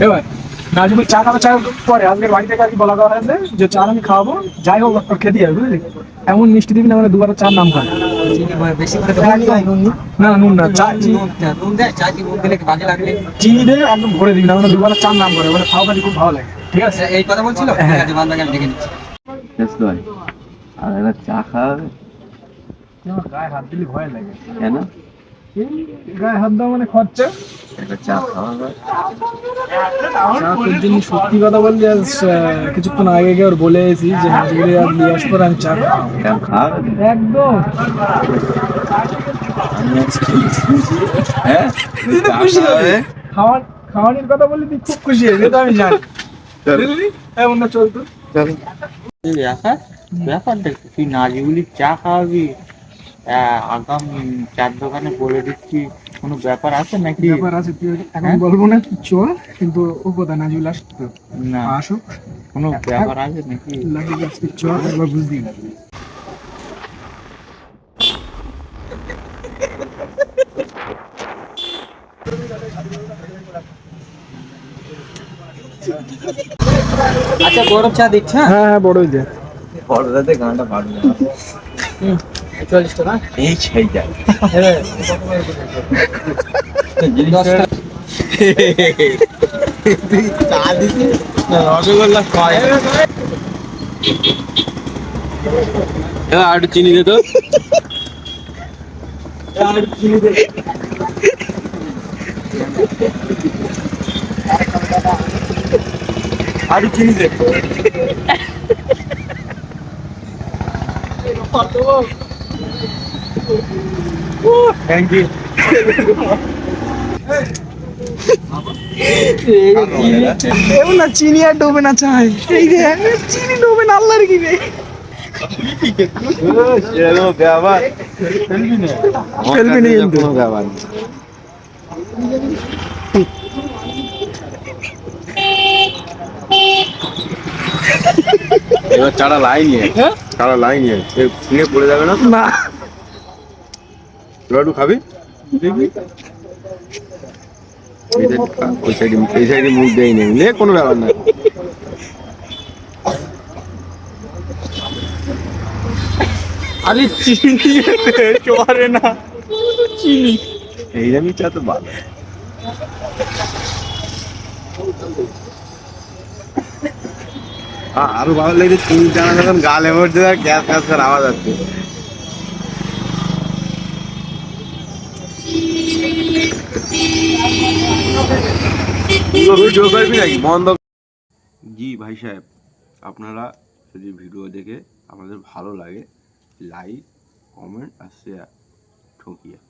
এবার নাজমুল চা খাওয়া চা পরে আজকে বাড়ি থেকে আর কি বলা করা হয়েছে যে চা আমি খাওয়াবো যাই হোক খেতে হবে বুঝলি? এমন মিষ্টি দিবি না মানে দুবার চার নাম খায় একদম না নুন না চা চিনি। নুন নুন দেয় চা কি নুন দিলে কি বাজে লাগবে চিনি দিয়ে একদম ভরে দিবি না মানে দুবার চার নাম করে মানে খাওয়া খুব ভালো লাগে ঠিক আছে? এই কথা বলছিল? হ্যাঁ। আমি নিচ্ছি। আর একটা চা খাওয়াবে গায়ে হাত দিলে ভয় লাগে। কেন? গায়ে হাত দেওয়া মানে খরচা? একটা চা খাওয়াবে চা জন্য সত্যি কথা বললি আজ কিছুক্ষণ আগে গিয়ে ওর বলে এসেছি যে নাজগুলি আর নিয়ে আসব আমি চা খাওয়াবো একদম। হ্যাঁ? খুশি হবে? খাওয়ার খাওয়ানোর কথা বললি তুই খুব খুশি হবে এটা আমি জানি। চল। বুঝলি হ্যাঁ বন্ধু চল তো। চলো। ব্যাপার ব্যাপার দেখ তুই নাজিগুলি চা খাওয়াবি? আগাম চার দোকানে বলে দিচ্ছি কোনো ব্যাপার আছে নাকি? ব্যাপার আছে তুই এখন হ্যাঁ? বলব না চল কিন্তু ও কথা আসতো না। আসুক। কোনো ব্যাপার আছে নাকি? লাগে আজকে চল একবার আচ্ছা গরম চা দিচ্ছি? হ্যাঁ হ্যাঁ বড়ই দে। পর্দাতে গানটা পারবে না। চল্লিশ টাকা এই সেই যায় রসগোল্লা এবার আর চিনি দে তো। আর চিনি দে। থ্যাংক ইউ না চিনি আর ডোবে না চাই এই রে চিনি ডোবে না আল্লাহর কি রে। এবার চারা লাইন নিয়ে। চারা লাইন পড়ে যাবে না না। খাবি? এই সাইডে ওই সাইডে এই সাইডে মুখ দেয় নেই লে কোনো ব্যাপার না। আরে চিনি চরে না। চিনি। এই দামি চা তো ভালো আরও ভালো লাগছে চিনি জানা যখন গাল আর গ্যাস গ্যাস করে আওয়াজ আসছে। জি ভাই সাহেব, আপনারা যদি ভিডিও দেখে আমাদের ভালো লাগে লাইক কমেন্ট আর শেয়ার ঠকিয়া।